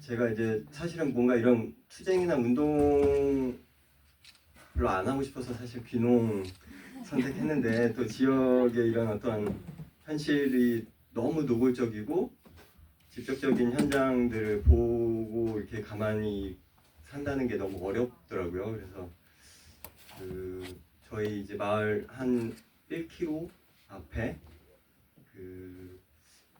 제가 이제 사실은 뭔가 이런 투쟁이나 운동을 안 하고 싶어서 사실 귀농 선택했는데 또 지역의 이런 어떤 현실이 너무 노골적이고 직접적인 현장들을 보고 이렇게 가만히 산다는 게 너무 어렵더라고요. 그래서 그 저희 이제 마을 한 1km 앞에 그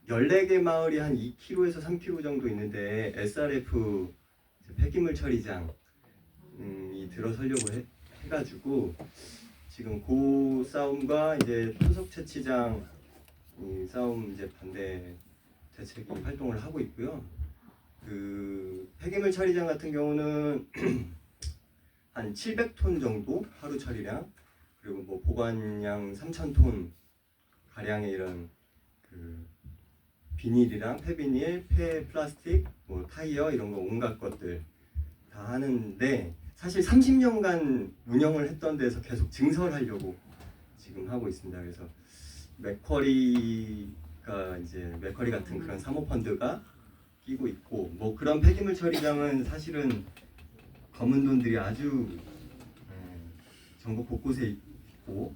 14개 마을이 한 2km에서 3km 정도 있는데 SRF 폐기물 처리장이 들어서려고 해, 해가지고 지금 그 싸움과 이제 토속 채취장 이 싸움 이제 반대 대책이 활동을 하고 있고요. 그 폐기물 처리장 같은 경우는 한 700톤 정도 하루 처리량 그리고 뭐 보관량 3,000톤 가량의 이런 그 비닐이랑 폐비닐, 폐 플라스틱, 뭐 타이어 이런 거 온갖 것들 다 하는데 사실 30년간 운영을 했던 데서 계속 증설하려고 지금 하고 있습니다. 그래서 맥쿼리가 이제 맥쿼리 같은 그런 사모펀드가 끼고 있고 뭐 그런 폐기물 처리장은 사실은 검은 돈들이 아주 음, 전국 곳곳에 있고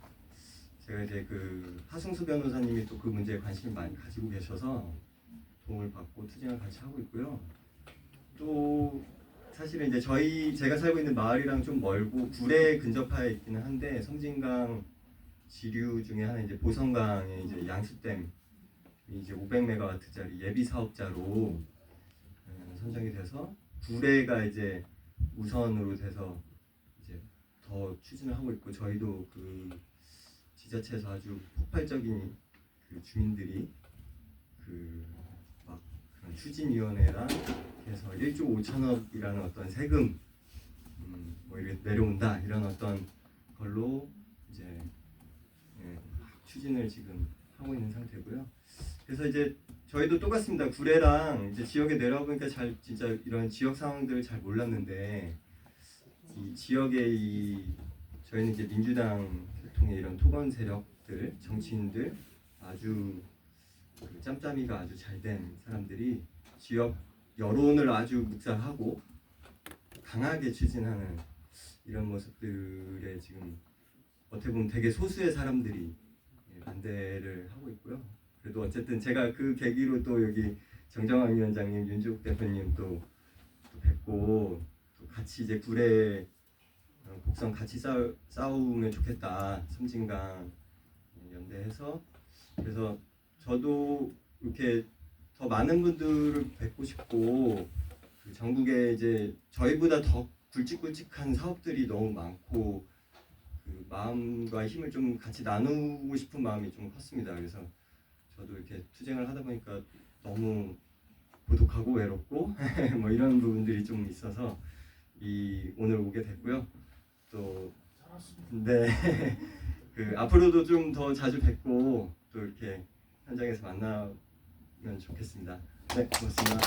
제가 이제 그 하승수 변호사님이 또 그 문제에 관심을 많이 가지고 계셔서 도움을 받고 투쟁을 같이 하고 있고요. 또 사실은 이제 저희 제가 살고 있는 마을이랑 좀 멀고 굴에 근접하여 있기는 한데 성진강 지류 중에 하나 이제 보성강에 이제 양수댐 이제 500메가와트짜리 예비 사업자로 음, 선정이 돼서 구례가 이제 우선으로 돼서 이제 더 추진을 하고 있고 저희도 그 지자체에서 아주 폭발적인 그 주민들이 그 막 그런 추진위원회랑 해서 1조 5천억이라는 어떤 세금 음, 뭐 이렇게 내려온다 이런 어떤 걸로 이제 예, 막 추진을 지금 하고 있는 상태고요. 그래서 이제 저희도 똑같습니다. 구례랑 이제 지역에 내려와 보니까 잘 진짜 이런 지역 상황들을 잘 몰랐는데 이 지역의 이 저희는 이제 민주당 계통의 이런 토건 세력들 정치인들 아주 그 짬짬이가 아주 잘 된 사람들이 지역 여론을 아주 묵살하고 강하게 추진하는 이런 모습들에 지금 어떻게 보면 되게 소수의 사람들이 예, 반대를 하고 있고요. 그래도 어쨌든 제가 그 계기로 또 여기 정정환 위원장님, 윤주국 대표님 또, 또 뵙고 또 같이 이제 구례 어, 곡선 같이 싸우, 싸우면 좋겠다. 섬진강 연대해서 그래서 저도 이렇게 더 많은 분들을 뵙고 싶고 그 전국에 이제 저희보다 더 굵직굵직한 사업들이 너무 많고 그 마음과 힘을 좀 같이 나누고 싶은 마음이 좀 컸습니다. 그래서 저도 이렇게 투쟁을 하다 보니까 너무 고독하고 외롭고 뭐 이런 부분들이 좀 있어서 이 오늘 오게 됐고요. 또 네. 그 앞으로도 좀 더 자주 뵙고 또 이렇게 현장에서 만나면 좋겠습니다. 네, 고맙습니다.